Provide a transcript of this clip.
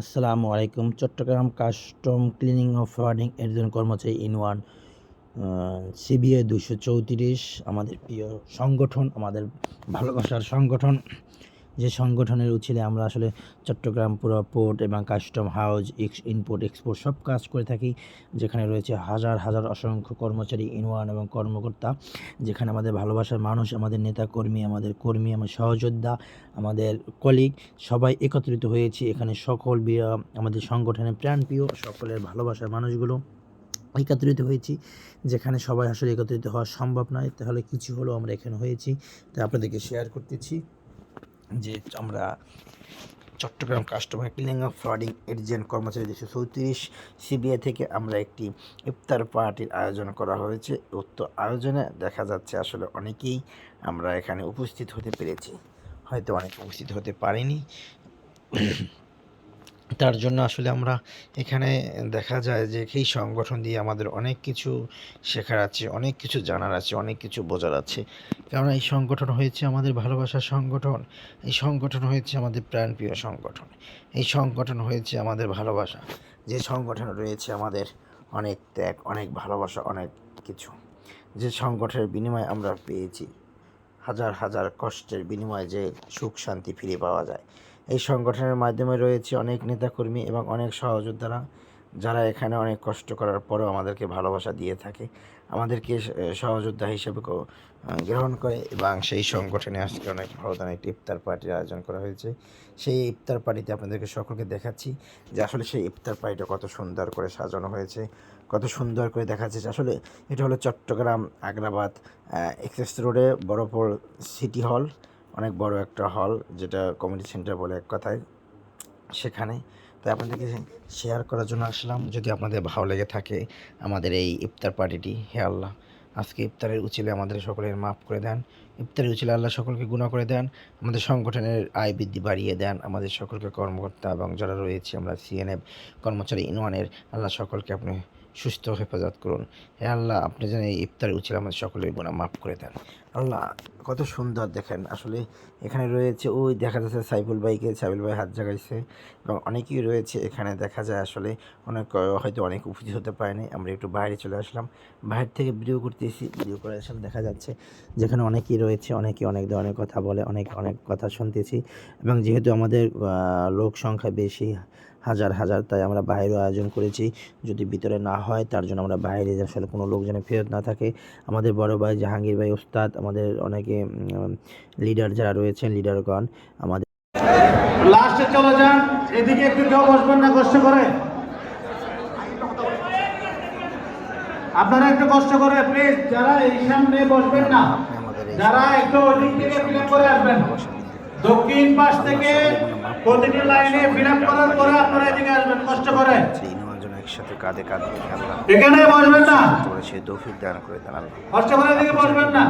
আসসালামু আলাইকুম। Chattogram custom clearing of forwarding একজন কর্মচারী ইন ওয়ান সিবিআই দুশো চৌত্রিশ, আমাদের প্রিয় সংগঠন, আমাদের ভালোবাসার সংগঠন। যে সংগঠনের উছিলে আমরা আসলে চট্টগ্রাম পুরো পোর্ট এবং custom house, ex, import, export সব কাজ করে থাকি, যেখানে রয়েছে হাজার হাজার অসংখ্য কর্মচারী ইনওয়ান এবং কর্মকর্তা, যেখানে আমাদের ভালোবাসার মানুষ, আমাদের নেতা কর্মী আমাদের কর্মী, আমার সহযোদ্ধা, আমাদের কলিগ, সবাই একত্রিত হয়েছি। এখানে সকল আমাদের সংগঠনের প্রাণপ্রিয়, সকলের ভালোবাসার মানুষগুলো একত্রিত হয়েছি, যেখানে সবাই আসলে একত্রিত হওয়া সম্ভব নয়। তাহলে কিছু হলো আমরা এখানে হয়েছি তাই আপনাদেরকে শেয়ার করতেছি। যে আমরা Chattogram customer clearing of forwarding agent কর্মচারী দুশো চৌত্রিশ সিবিআই থেকে আমরা একটি ইফতার পার্টির আয়োজন করা হয়েছে। উক্ত আয়োজনে দেখা যাচ্ছে আসলে অনেকেই আমরা এখানে উপস্থিত হতে পেরেছি। হয়তো অনেক উপস্থিত হতে পারিনি। তার জন্য আসলে আমরা এখানে দেখা যায় যে এই সংগঠন দিয়ে আমাদের অনেক কিছু শেখার আছে, অনেক কিছু জানার আছে, অনেক কিছু বোঝার আছে। কারণ এই সংগঠন হয়েছে আমাদের ভালোবাসার সংগঠন, এই সংগঠন হয়েছে আমাদের প্রাণপ্রিয় সংগঠন, এই সংগঠন হয়েছে আমাদের ভালোবাসা, যে সংগঠন রয়েছে আমাদের অনেক ত্যাগ, অনেক ভালোবাসা, অনেক কিছু, যে সংগঠনের বিনিময়ে আমরা পেয়েছি, হাজার হাজার কষ্টের বিনিময়ে যে সুখ শান্তি ফিরে পাওয়া যায়। এই সংগঠনের মাধ্যমে রয়েছে অনেক নেতাকর্মী এবং অনেক সহযোদ্ধারা, যারা এখানে অনেক কষ্ট করার পরেও আমাদেরকে ভালোবাসা দিয়ে থাকে। আমাদেরকে সহযোদ্ধা হিসেবে গ্রহণ করে এবং সেই সংগঠনে আজকে অনেক ভালো ধরনের একটি ইফতার পার্টির আয়োজন করা হয়েছে। সেই ইফতার পার্টিতে আপনাদেরকে সকলকে দেখাচ্ছি যে আসলে সেই ইফতার পার্টিটা কত সুন্দর করে সাজানো হয়েছে, কত সুন্দর করে দেখাচ্ছে আসলে এটা হলো চট্টগ্রাম আগ্রাবাদ এক্সেস রোডে বড়পুর সিটি হল। অনেক বড় একটা হল যেটা কমিউনিটি সেন্টার বলে এক কথায়, সেখানে। তাই আপনাদেরকে শেয়ার করার জন্য আসলাম। যদি আপনাদের ভালো লেগে থাকে আমাদের এই ইফতার পার্টিটি, হে আল্লাহ। আজকে ইফতারের উচিলে আমাদের সকলের মাফ করে দেন। ইফতারের উচিলে আল্লাহ সকলকে গুণা করে দেন। আমাদের সংগঠনের আয় বৃদ্ধি বাড়িয়ে দেন। আমাদের সকলকে কর্মকর্তা এবং যারা রয়েছে, আমরা সিএনএফ কর্মচারী ইনওয়ানের, আল্লাহ সকলকে আপনি সুস্থ হেফাজত করুন। হে আল্লাহ, আপনি যেন এই ইফতারের উচিলে আমাদের সকলের গুণা মাফ করে দেন। আল্লাহ, কত সুন্দর দেখেন। আসলে এখানে রয়েছে, ওই দেখা যাচ্ছে সাইফুল ভাইকে, সাইফুল ভাই হাত জাগাইছে এবং অনেকেই রয়েছে এখানে। দেখা যায় আসলে অনেক, হয়তো অনেক উপস্থিত হতে পারেনি আমরা একটু বাইরে চলে আসলাম। বাইরে থেকে ভিডিও করতেছি। ভিডিও করে আসলে দেখা যাচ্ছে যেখানে অনেকেই রয়েছে, অনেকে অনেক ধরনের কথা বলে, অনেক অনেক কথা শুনতেছি এবং যেহেতু আমাদের লোক সংখ্যা বেশি হাজার হাজার। তাই আমরা বাইরেও আয়োজন করেছি। যদি ভিতরে না হয় তার জন্য আমরা বাইরে আসলে কোনো লোক যেন ফেরত না থাকে। আমাদের বড় ভাই জাহাঙ্গীর ভাই ওস্তাদ আমাদের অনেকে লিডার যারা রয়েছেন লিডারগণ আমাদের লাস্টে চলে যান। এদিকে একটু কেউ বসবেন না কষ্ট করে। আপনারা একটু কষ্ট করে প্লিজ যারা এই সামনে বসবেন না যারা একটু ওদিক থেকে করে আসবেন। দক্ষিণ পাশ থেকে প্রতিটি লাইনে ফিল করার পরে আপনারা এদিকে আসবেন কষ্ট করে। একসাথে কাঁধে কাঁধ এখানে বসবেন না। সে দৌফিক দান করে দেন কষ্ট করে এদিকে বসবেন না।